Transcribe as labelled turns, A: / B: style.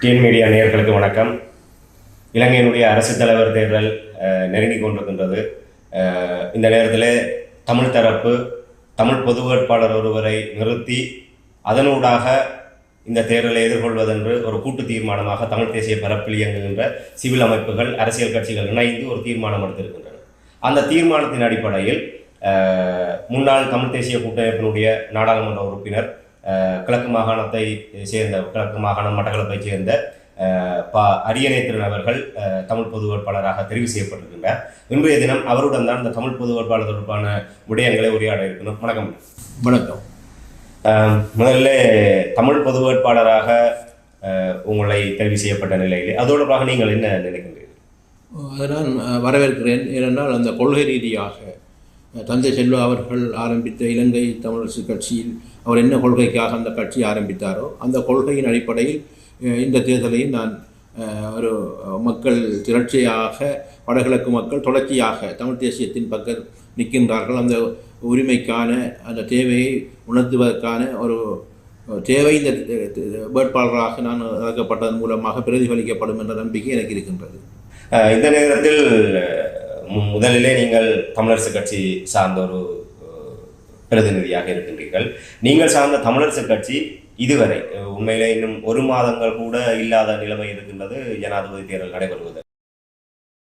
A: TN media நேயர்களுக்கு வணக்கம். இலங்கையினுடைய அரசு தலைவர் தேர்தல் நெருங்கி கொண்டிருக்கின்றது. இந்த நேரத்தில் தமிழ் தரப்பு தமிழ் பொது வேட்பாளர் ஒருவரை நிறுத்தி அதனூடாக இந்த தேர்தலை எதிர்கொள்வதென்று ஒரு கூட்டு தீர்மானமாக தமிழ் தேசிய பரப்பில் இயங்குகின்ற சிவில் அமைப்புகள் அரசியல் கட்சிகள் இணைந்து ஒரு தீர்மானம் எடுத்திருக்கின்றன. அந்த தீர்மானத்தின் அடிப்படையில் முன்னாள் தமிழ் தேசிய கூட்டமைப்பினுடைய நாடாளுமன்ற உறுப்பினர் கிழக்கு மாகாணத்தை சேர்ந்த கிழக்கு மாகாணம் மட்டக்களப்பை சேர்ந்த ப அரியநேத்திரன் அவர்கள் தமிழ் பொது வேட்பாளராக தெரிவு செய்யப்பட்டிருக்கின்றார். இன்றைய தினம் அவருடன் தான் இந்த தமிழ் பொது வேட்பாளர் தொடர்பான விடயங்களை உரையாட இருக்கணும். வணக்கம்.
B: வணக்கம்.
A: முதல்ல தமிழ் பொது வேட்பாளராக உங்களை தெரிவு செய்யப்பட்ட நிலையில் அது தொடர்பாக நீங்கள் என்ன நினைக்கின்றீர்கள்?
B: அதை நான் வரவேற்கிறேன். ஏனென்றால் அந்த கொள்கை ரீதியாக தந்தை செல்வா அவர்கள் ஆரம்பித்த இலங்கை தமிழரசு கட்சியில் அவர் என்ன கொள்கைக்காக அந்த கட்சி ஆரம்பித்தாரோ அந்த கொள்கையின் அடிப்படையில் இந்த தேர்தலையும் நான் ஒரு மக்கள் திரட்சியாக வடகிழக்கு மக்கள் தொடர்ச்சியாக தமிழ் தேசியத்தின் பக்கம் நிற்கின்றார்கள். அந்த உரிமைக்கான அந்த தேவையை உணர்த்துவதற்கான ஒரு தேவை இந்த வேட்பாளராக நான் அழைக்கப்பட்டதன் மூலமாக பிரதிபலிக்கப்படும் என்ற நம்பிக்கை எனக்கு இருக்கின்றது.
A: இந்த நேரத்தில் முதலிலே நீங்கள் தமிழரசு கட்சி சார்ந்த ஒரு பிரதிநிதியாக இருக்கின்றீர்கள். நீங்கள் சார்ந்த தமிழரசு கட்சி இதுவரை உண்மையிலே இன்னும் ஒரு மாதங்கள் கூட இல்லாத நிலைமை இருக்கின்றது ஜனாதிபதி தேர்தல் நடைபெறுவது.